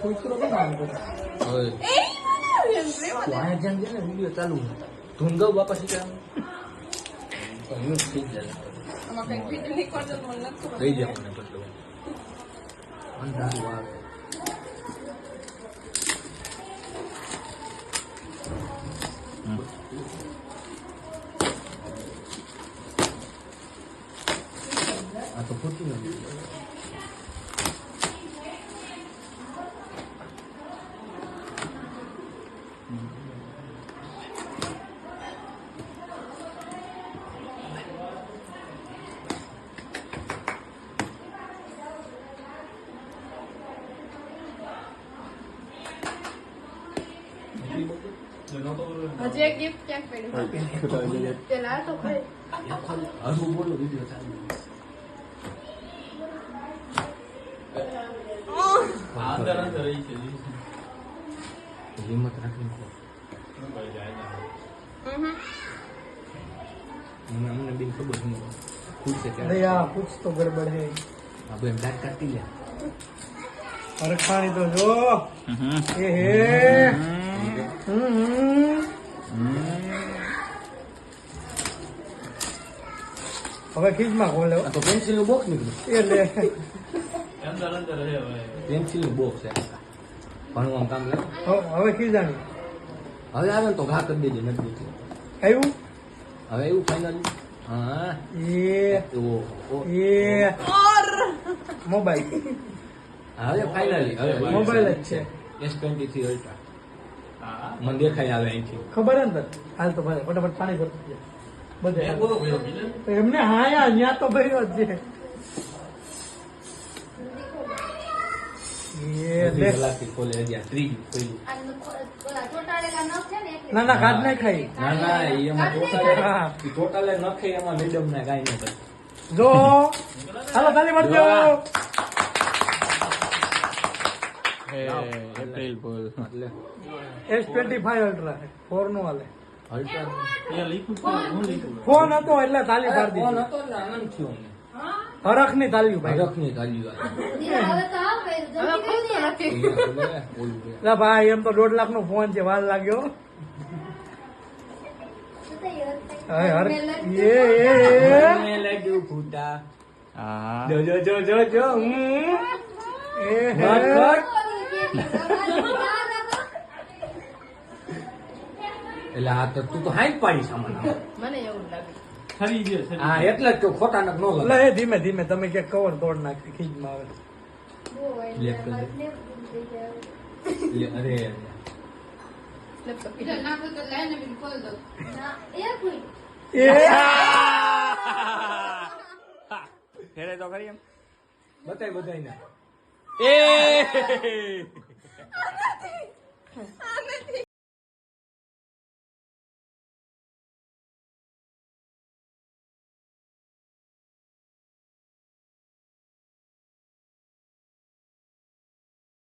ખુશરો કેમ છે ને વીડિયો ચાલુ ધૂંધો બાપા શીખે થઈ જાય. મને બદલો આ તો ખોટું નથી. હજી એક gift ક્યાંક પડ્યું. પેલા આ તો ખરી. હજુ બોલો વીડિયો ચાલુ અંદર અંદર રહી છે હિંમત રાખીને કહો. હમ. મને અમને બી ખબર નહીં ખુશ છે અરે ત્યારે આ કુછ તો ગડબડ હે આપણે એમ દાંત કાઢી લે હરખાણી તો જો એ હે હમ હમ. હવે ખીજમાં ખોલે આ તો પેન્સિલનું બોક્સ નીકળ્યું. એટલે. અંદર અંદર પેન્સિલનું બોક્સ છે. ભણવાનું કામ લે હવે- હવે ખીજાણી હવે આવે ને તો ઘા કરી દેજે નથી દેતી. આવ્યું હવે એવું ફાઇનલ હા. એ. ઓ ઓ એ. મોબાઈલ. હવે ફાઇનલી હવે મોબાઈલ જ છે. એસ ટ્વેન્ટી થ્રી અલ્ટ્રા મને દેખાય આવે અહીંથી. ખબર હે ને હાલ તો ભાઈ ફટાફટ પાણી ભરતું બધે એમને હા યા ન્યા તો ભર્યો જ છે. ને. ના ના કાઢ નહીં ખાઈ. ના ના એમાં ટોટલે એ ટોટલે એમાં મેડમ ને કાઈ ન જો. હાલો તાલી મારજો એપ્રિલ ફૂલ એટલે એસ ટ્વેન્ટી ફાઈવ અલ્ટ્રા ફોરનું હાલે. અલ્ટ્રા એ લીધું છે. હું લીધું ફોન હતો એટલે તાલી પાડી ફોન હતો એટલે આનંદ થયો હરખની તાલી ભાઈ. એમ તો દોઢ લાખ નો ફોન છે વાર લાગ્યો. લાગ્યું ફૂટા. હા. જો જો જો જો જો હમ. એ હે. એટલે આ તો તું તો હાઈ પાડી સામાન મને એવું લાગે. ખરી ગયો હા એટલે જ ખોટા નક નો લાગે એ ધીમે ધીમે તમે ક્યાંક કવર તોડ નાખી ખીજમાં આવે. લે કરી દે. લે, અરે ફેરે તો કરી એમ. બતાય બધાય ને એ